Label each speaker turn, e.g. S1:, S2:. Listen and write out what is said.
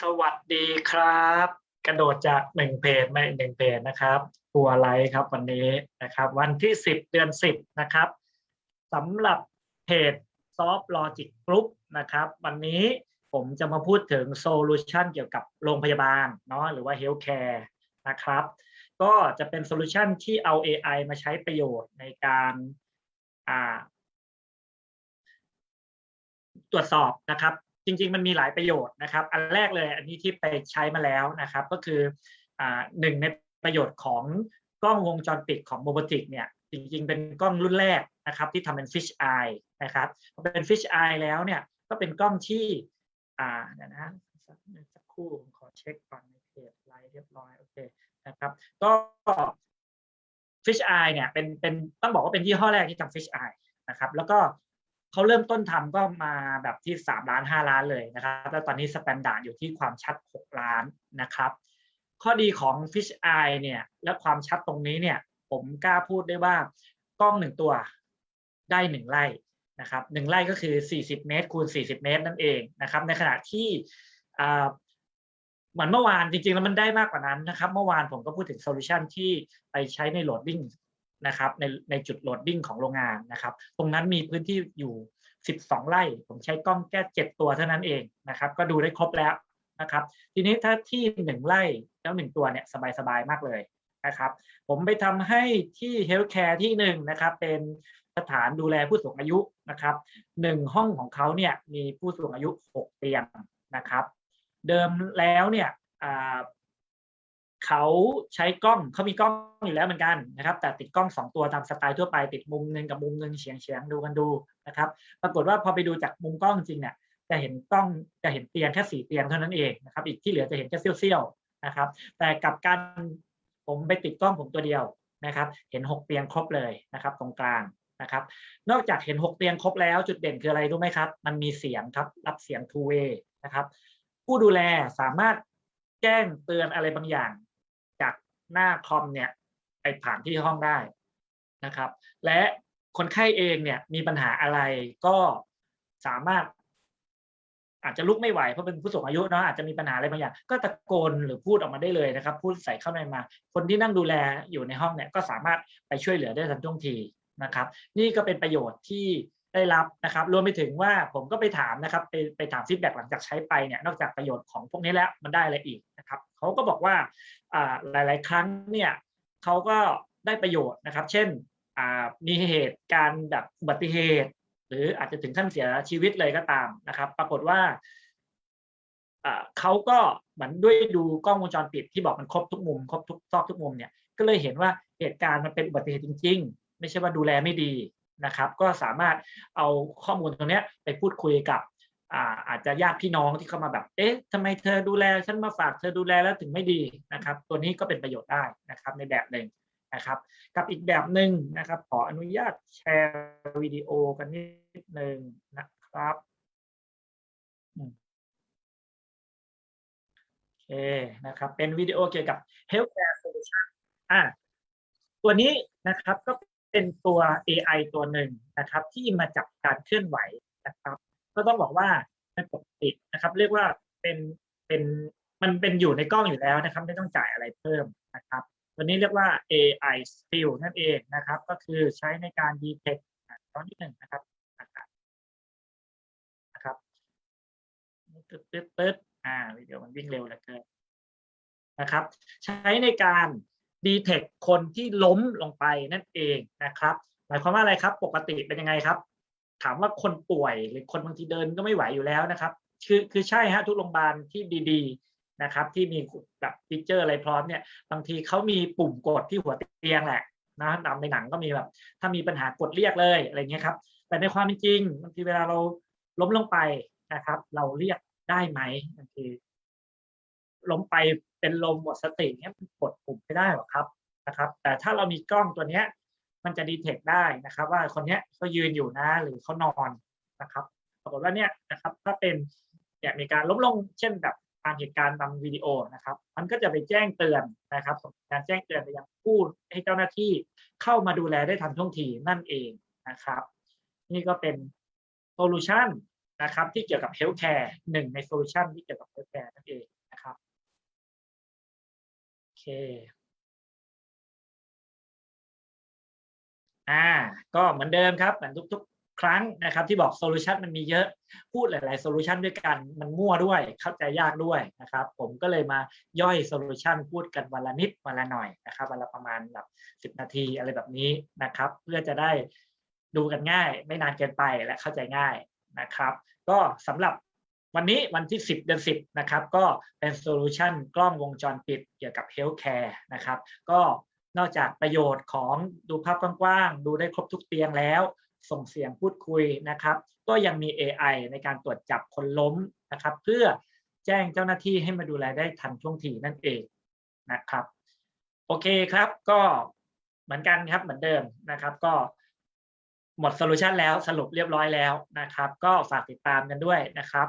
S1: สวัสดีครับ กระโดดจากหนึ่งเพจมาอีกหนึ่งเพจนะครับตัวไลท์ครับวันนี้นะครับ วันที่ 10 เดือน 10 นะครับสำหรับเพจ Soft Logic Group นะครับ วันนี้ผมจะมาพูดถึงโซลูชันเกี่ยวกับโรงพยาบาลเนาะหรือว่า Healthcare นะครับ ก็จะเป็นโซลูชันที่เอา AI มาใช้ประโยชน์ในการตรวจสอบนะครับ จริง ๆ มันมีหลายประโยชน์นะครับ อันแรกเลยอันนี้ที่ไปใช้มาแล้วนะครับ ก็คือหนึ่งในประโยชน์ของกล้องวงจรปิดของโมบติกเนี่ยจริงๆ เป็นกล้องรุ่นแรกนะครับที่ทำเป็น fish eye นะครับพอเป็น fish eye แล้วเนี่ยก็เป็นกล้องที่อ่าเดี๋ยนะสักครู่ขอเช็คก่อนในเพจไลน์เรียบร้อยโอเคนะครับ ก็ fish eye เนี่ยเป็นเป็นต้องบอกว่าเป็นยี่ห้อแรกที่ทำ fish eye นะครับ แล้วก็ เขาเริ่มต้นทำก็มาแบบที่สามล้านห้าล้านเลยนะครับแล้วตอนนี้สแตนดาร์ดอยู่ที่ความชัดหกล้านนะครับ ข้อดีของ Fish Eye เนี่ย และความชัดตรงนี้เนี่ย ผมกล้าพูดได้ว่ากล้องหนึ่งตัวได้หนึ่งไร่นะครับหนึ่งไร่ก็คือ 40 เมตรคูณ 40 เมตรนั่นเองนะครับ ในขณะที่เหมือนเมื่อวานจริงๆแล้วมันได้มากกว่านั้นนะครับ เมื่อวานผมก็พูดถึงโซลูชันที่ไปใช้ในโหลดดิ้ง นะครับในในจุดโหลดดิ้งของโรงงานนะครับ ตรงนั้นมีพื้นที่อยู่ 12 ไร่ ผมใช้กล้องแค่7ตัวเท่านั้นเองนะครับ ก็ดูได้ครบแล้วนะครับ ทีนี้ถ้าที่ 1 ไร่แล้ว 1 ตัวเนี่ยสบายๆมากเลยนะครับ ผมไปทำให้ที่เฮลท์แคร์ที่หนึ่งนะครับ เป็นสถานดูแลผู้สูงอายุนะครับหนึ่งห้องของเขาเนี่ยมีผู้สูงอายุ 6 เตียงนะครับ เดิมแล้วเนี่ย เขาใช้กล้องเขามีกล้องอยู่แล้วเหมือนกันนะครับ แต่ติดกล้องสองตัวตามสไตล์ทั่วไปติดมุมหนึ่งกับมุมหนึ่งเฉียงเฉียงๆดูกันดูนะครับ ปรากฏว่าพอไปดูจากมุมกล้องจริงเนี่ยจะเห็นกล้องจะเห็นเตียงแค่สี่เตียงเท่านั้นเองนะครับ อีกที่เหลือจะเห็นแค่เสี้ยวๆนะครับ แต่กับการผมไปติดกล้องผมตัวเดียวนะครับ เห็นหกเตียงครบเลยนะครับ ตรงกลางนะครับ นอกจากเห็นหกเตียงครบแล้วจุดเด่นคืออะไรรู้ไหมครับ มันมีเสียงครับรับเสียง two way นะครับ ผู้ดูแลสามารถแจ้งเตือนอะไรบางอย่าง หน้าคอมเนี่ยไปผ่านที่ห้องได้นะครับ และคนไข้เองเนี่ยมีปัญหาอะไรก็สามารถ อาจจะลุกไม่ไหวเพราะเป็นผู้สูงอายุเนาะอาจจะมีปัญหาอะไรบางอย่างก็ตะโกนหรือพูดออกมาได้เลยนะครับ พูดใส่เข้าในมา คนที่นั่งดูแลอยู่ในห้องเนี่ยก็สามารถไปช่วยเหลือได้ทันท่วงทีนะครับ นี่ก็เป็นประโยชน์ที่ ได้รับนะครับรวมไปถึงว่าผมก็ไปถามนะครับไปไปถามฟีดแบ็หลังจากใช้ไปเนี่ยนอกจากประโยชน์ของพวกนี้แล้วมันได้อะไรอีกนะครับเขาก็บอกว่าอ่าหลาย ๆ ครั้งเนี่ยเขาก็ได้ประโยชน์นะครับ เช่นมีเหตุการณ์แบบอุบัติเหตุ หรืออาจจะถึงขั้นเสียชีวิตเลยก็ตามนะครับ ปรากฏว่าเขาก็เหมือนด้วยดูกล้องวงจรปิดที่บอกมันครบทุกมุมครบทุกซอกทุกมุมเนี่ยก็เลยเห็นว่าเหตุการณ์มันเป็นอุบัติเหตุจริง ๆ ไม่ใช่ว่าดูแลไม่ดี นะครับก็สามารถเอาข้อมูลตรงนี้ไปพูดคุยกับอาอาจจะญาติพี่น้องที่เข้ามาแบบ เอ๊ะทำไมเธอดูแล ฉันมาฝากเธอดูแลแล้วถึงไม่ดีนะครับ ตัวนี้ก็เป็นประโยชน์ได้นะครับในแบบหนึ่งนะครับ กับอีกแบบหนึ่งนะครับ ขออนุญาตแชร์วิดีโอกันนิดหนึ่งนะครับโอเคนะครับ เป็นวิดีโอเกี่ยวกับ healthcare solution อ่าตัวนี้นะครับก็ เป็นตัว AI ตัวหนึ่งนะครับ ที่มาจับการเคลื่อนไหวนะครับ ก็ต้องบอกว่าเป็นปกตินะครับ เรียกว่าเป็นเป็นมันเป็นอยู่ในกล้องอยู่แล้วนะครับ ไม่ต้องจ่ายอะไรเพิ่มนะครับ ตัวนี้เรียกว่า AI Skill นั่นเองนะครับ ก็คือใช้ในการ detect ตอนที่หนึ่งนะครับนะครับนะครับตึ๊ดตึ๊ดตึ๊ดอ่าวิดีโอมันวิ่งเร็วเหลือเกินนะครับ ใช้ในการ detect คนที่ล้มลงไปนั่นเองนะครับ หมายความว่าอะไรครับ ปกติเป็นยังไงครับ ถามว่าคนป่วยหรือคนบางทีเดินก็ไม่ไหวอยู่แล้วนะครับ คือคือใช่ฮะทุกโรงพยาบาลที่ดีๆนะครับที่มีแบบฟีเจอร์อะไรพร้อมเนี่ยบางทีเขามีปุ่มกดที่หัวเตียงแหละนะตามในหนังก็มีแบบ ถ้ามีปัญหากดเรียกเลยอะไรเงี้ยครับ แต่ในความเป็นจริงบางทีเวลาเราล้มลงไปนะครับ เราเรียกได้ไหมบางทีล้มไป เป็นลมหมดสติเนี่ยมันกดปุ่มไม่ได้หรอกครับนะครับ แต่ถ้าเรามีกล้องตัวเนี้ย มันจะดีเทคได้นะครับ ว่าคนเนี้ยเขายืนอยู่นะหรือเขานอนนะครับ ปรากฏว่าเนี่ยนะครับ ถ้าเป็นเนี่ยมีการล้มลงเช่นแบบตามเหตุการณ์ตามวิดีโอนะครับ มันก็จะไปแจ้งเตือนนะครับการแจ้งเตือนไปยังผู้ให้เจ้าหน้าที่เข้ามาดูแลได้ทันท่วงทีนั่นเองนะครับ นี่ก็เป็นโซลูชันนะครับที่เกี่ยวกับ healthcare หนึ่งในโซลูชันที่เกี่ยวกับ healthcare นั่นเอง อ่า ก็เหมือนเดิมครับเหมือนทุก ๆ ครั้งนะครับ ที่บอกโซลูชันมันมีเยอะพูดหลาย ๆ โซลูชันด้วยกันมันมั่วด้วยเข้าใจยากด้วยนะครับ ผมก็เลยมาย่อยโซลูชันพูดกันวันละนิดวันละหน่อยนะครับวันละประมาณแบบสิบนาทีอะไรแบบนี้นะครับ เพื่อจะได้ดูกันง่าย ไม่นานเกินไปและเข้าใจง่ายนะครับ ก็สำหรับ วันนี้วันที่ 10 เดือน 10 นะครับ ก็เป็นโซลูชันกล้องวงจรปิดเกี่ยวกับเฮลท์แคร์นะครับ ก็นอกจากประโยชน์ของดูภาพกว้างๆ ดูได้ครบทุกเตียงแล้ว ส่งเสียงพูดคุยนะครับ ก็ยังมี AI ในการตรวจจับคนล้มนะครับ เพื่อแจ้งเจ้าหน้าที่ให้มาดูแลได้ทันท่วงทีนั่นเองนะครับ โอเคครับก็เหมือนกันครับเหมือนเดิมนะครับ ก็หมดโซลูชันแล้วสรุปเรียบร้อยแล้วนะครับ ก็ฝากติดตามกันด้วยนะครับ